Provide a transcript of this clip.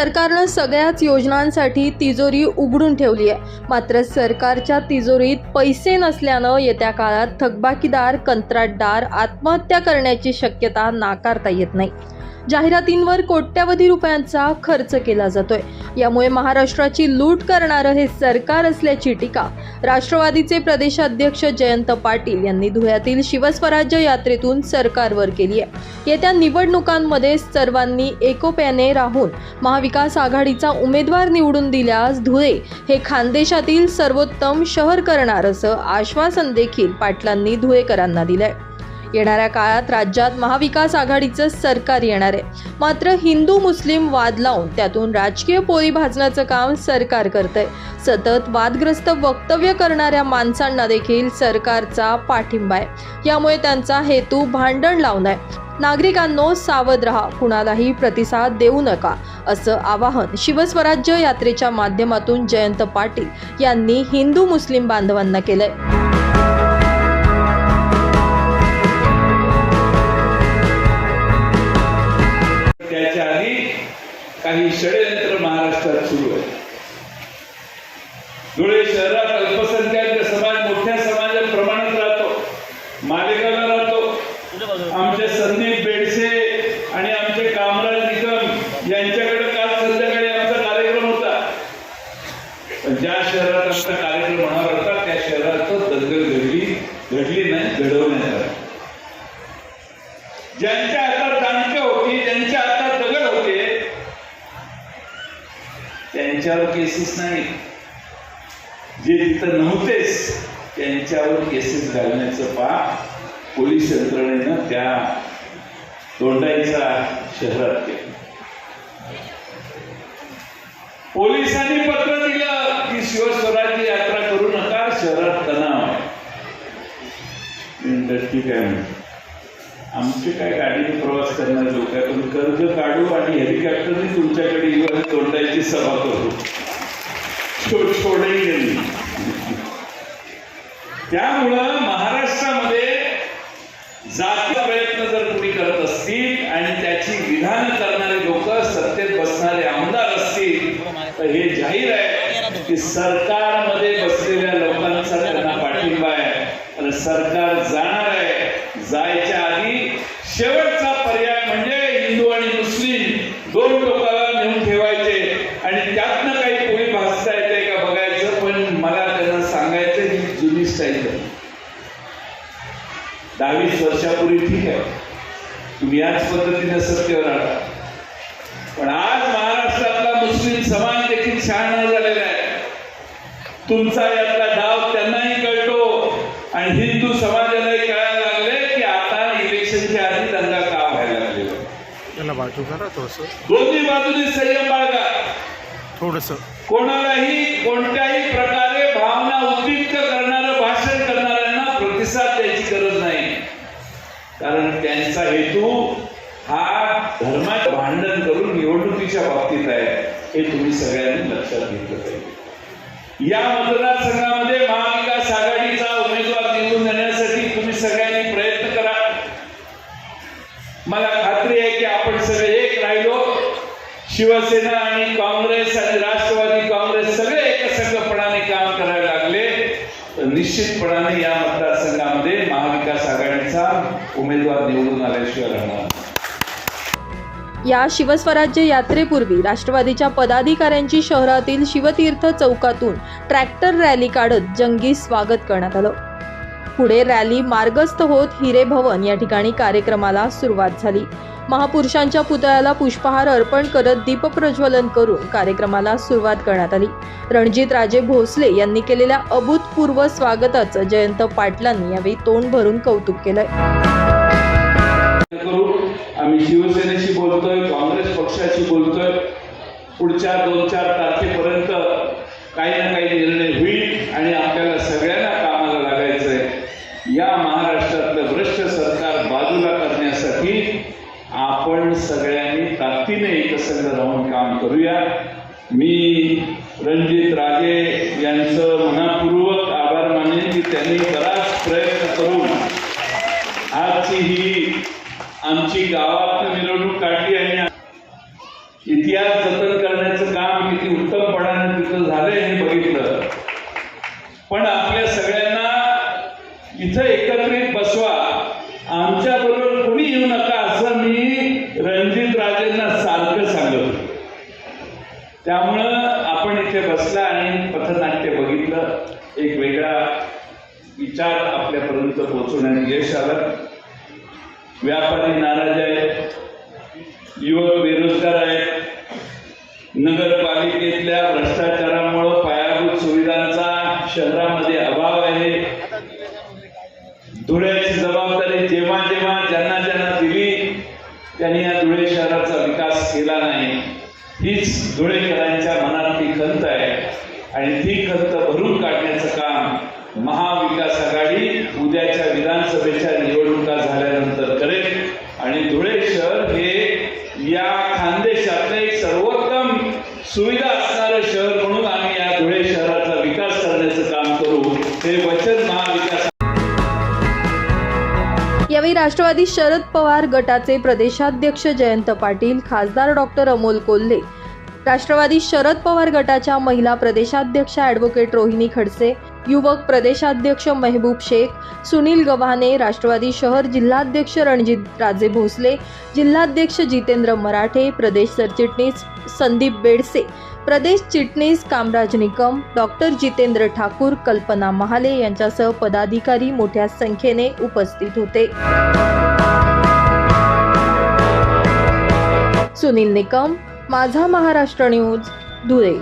सरकारनं सगळ्याच योजनांसाठी तिजोरी उघडून ठेवली आहे. मात्र सरकारच्या तिजोरीत पैसे नसल्यानं येत्या काळात थकबाकीदार कंत्राटदार आत्महत्या करण्याची शक्यता नाकारता येत नाही. जाहिरातींवर कोट्यवधी रुपयांचा खर्च केला जातोय. यामुळे महाराष्ट्राची लूट करणारं हे सरकार असल्याची टीका राष्ट्रवादीचे प्रदेशाध्यक्ष जयंत पाटील यांनी धुळ्यातील शिवस्वराज्य यात्रेतून सरकारवर केली आहे. येत्या निवडणुकांमध्ये सर्वांनी एकोप्याने राहून महाविकास आघाडीचा उमेदवार निवडून दिल्यास धुळे हे खानदेशातील सर्वोत्तम शहर करणार असं आश्वासन देखील पाटलांनी धुळेकरांना दिलंय. येणाऱ्या काळात राज्यात महाविकास आघाडीचं सरकार येणार आहे. मात्र हिंदू मुस्लिम वाद लावून त्यातून राजकीय पोळी भाजण्याचं काम सरकार करतंय. सतत वादग्रस्त वक्तव्य करणाऱ्या माणसांना देखील सरकारचा पाठिंबा आहे. यामुळे त्यांचा हेतू भांडण लावणं आहे. नागरिकांनो सावध रहा. कुणालाही प्रतिसाद देऊ नका असं आवाहन शिवस्वराज्य यात्रेच्या माध्यमातून जयंत पाटील यांनी हिंदू मुस्लिम बांधवांना केलंय. काही षडयंत्र महाराष्ट्रात सुरू आहे. धुळे शहरात अल्पसंख्याक समाज मोठ्या समाजात प्रमाणात राहतो. मालेगावला राहतो. आमचे संदीप बेडसे आणि आमचे कामराज निकम यांच्याकडे काल संध्याकाळी आमचा कार्यक्रम होता. पण ज्या शहरात आमचा कार्यक्रम होणार होता त्या शहरात तो दंगल घडली घडली नाही घडवण्यात आली. त्यांच्यावर केसेस नाही जे तिथं नव्हतेच त्यांच्यावर केसेस घालण्याचं पाप पोलीस यंत्रणेनं त्या तोंडाईचा शहरात केलं. पोलिसांनी पत्र दिलं की शिवस्वराज्य यात्रा करू नका शहरात तणाव आहे. इंडस्ट्री काय ठीक आहे आमचे काय गाडीने प्रवास करणारे लोक आहे पण कर्ज काढू आणि हेलिकॉप्टरने तुमच्याकडे येऊ आणि तोंडायची सभा करू. छो- गेली त्यामुळं महाराष्ट्रामध्ये जातीचा प्रयत्न जर कुणी करत असतील आणि त्याची विधान करणारे लोक सत्तेत बसणारे आमदार असतील तर हे जाहीर आहे की सरकारमध्ये बसलेल्या लोकांचा त्यांना पाठिंबा आहे. आणि सरकार जाणार आहे जायच्या आधी शेवटचा पर्याय म्हणजे हिंदू आणि मुस्लिम दोन लोकांना नेऊन ठेवायचे आणि त्यातनं काही पोळी भासता येते का बघायचं पण मला त्यांना सांगायचं ही जुनी स्टाईल आहे वर्षापूर्वी ठीक आहे. तुम्ही याच पद्धतीने सत्तेवर आला पण आज महाराष्ट्रातला मुस्लिम समाज देखील शहाणा झालेला आहे. तुमचा यातला डाव त्यांनाही कळतो. आणि हिंदू समाजालाही कळायला लागले की आता इलेक्शनच्या आधी दंगा का व्हायला लागलेला दोन्ही बाजूने संयम बाळगा. थोडस. कोणालाही कोणत्याही प्रकारे भावना उद्दीप्त करणारं भाषण करणाऱ्यांना प्रतिसाद द्यायची गरज नाही. कारण त्यांचा हेतू हा धर्मात भांडण करून निवडणुकीच्या बाबतीत आहे हे तुम्ही सगळ्यांनी लक्षात घेतलं पाहिजे. या मतदारसंघामध्ये महाविकास आघाडीचा उमेदवार निवडून देण्यासाठी तुम्ही सगळ्यांनी प्रयत्न करा. मला खात्री आहे की आपण सगळे एक राहिलो. शिवसेना आणि काँग्रेस आणि राष्ट्रवादी काँग्रेस सगळे एकसंघपणाने काम करायला लागले तर निश्चितपणाने या मतदारसंघामध्ये महाविकास आघाडीचा उमेदवार निवडून आल्याशिवाय राहणार या शिवस्वराज्य यात्रेपूर्वी राष्ट्रवादीच्या पदाधिकाऱ्यांची शहरातील शिवतीर्थ चौकातून ट्रॅक्टर रॅली काढत जंगी स्वागत करण्यात आलं. पुढे रॅली मार्गस्थ होत हिरे भवन या ठिकाणी कार्यक्रमाला सुरुवात झाली. महापुरुषांच्या पुतळ्याला पुष्पहार अर्पण करत दीपप्रज्वलन करून कार्यक्रमाला सुरुवात करण्यात आली. रणजित राजे भोसले यांनी केलेल्या अभूतपूर्व स्वागताचं जयंत पाटलांनी यावेळी तोंड भरून कौतुक केलंय. आम्ही शिवसेनेशी बोलतोय काँग्रेस पक्षाशी बोलतोय. पुढच्या दोन चार तारखेपर्यंत काही ना काही निर्णय होईल आणि आपल्याला सगळ्यांना कामाला लागायचंय या महाराष्ट्रातलं भ्रष्ट सरकार बाजूला करण्यासाठी आपण सगळ्यांनी ताकदीने एकसंग राहून काम करूया. मी रणजित राजे यांचं मनापूर्वक आभार मानेन की त्यांनी बराच प्रयत्न करून आजची ही आमची गावात मिरवणूक काढली आणि इतिहास जतन करण्याचं काम किती उत्तमपणाने तिथं झालंय हे बघितलं. पण आपल्या सगळ्यांना इथं एकत्रित बसवा. रणजित राजेंना सारखं सांगत त्यामुळं आपण इथे बसला आणि पथनाट्य बघितलं. एक वेगळा विचार आपल्यापर्यंत पोहोचवण्यात यश आलं. व्यापारी नाराज आहेत. युवक बेरोजगार आहेत. नगरपालिकेतल्या भ्रष्टाचारामुळं पायाभूत सुविधांचा शहरामध्ये अभाव आहे. धुळ्याची जबाबदारी जेव्हा जेव्हा ज्यांना ज्यांना त्यांनी या धुळे शहराचा विकास केला नाही. हीच धुळेकरांच्या मनातली खंत आहे. आणि ती खंत भरून काढण्याचं काम महाविकास आघाडी उद्याच्या विधानसभेच्या निवडणुका झाल्यानंतर करेल. आणि धुळे शहर हे या खानदेशातलं एक सर्वोत्तम सुविधा असणारं शहर म्हणून आम्ही या धुळे शहराचा विकास करण्याचं काम करू. हे वचन यावेळी राष्ट्रवादी शरद पवार गटाचे प्रदेशाध्यक्ष जयंत पाटील खासदार डॉक्टर अमोल कोल्हे राष्ट्रवादी शरद पवार गटाच्या महिला प्रदेशाध्यक्ष ॲडव्होकेट रोहिणी खडसे युवक प्रदेशाध्यक्ष मेहबूब शेख सुनील गव्हाणे राष्ट्रवादी शहर जिल्हाध्यक्ष रणजित राजे भोसले जिल्हाध्यक्ष जितेंद्र मराठे प्रदेश सरचिटणीस संदीप बेडसे प्रदेश चिटणीस कामराज निकम डॉक्टर जितेंद्र ठाकूर कल्पना महाले यांच्यासह पदाधिकारी मोठ्या संख्येने उपस्थित होते. सुनील निकम माझा महाराष्ट्र न्यूज धुळे.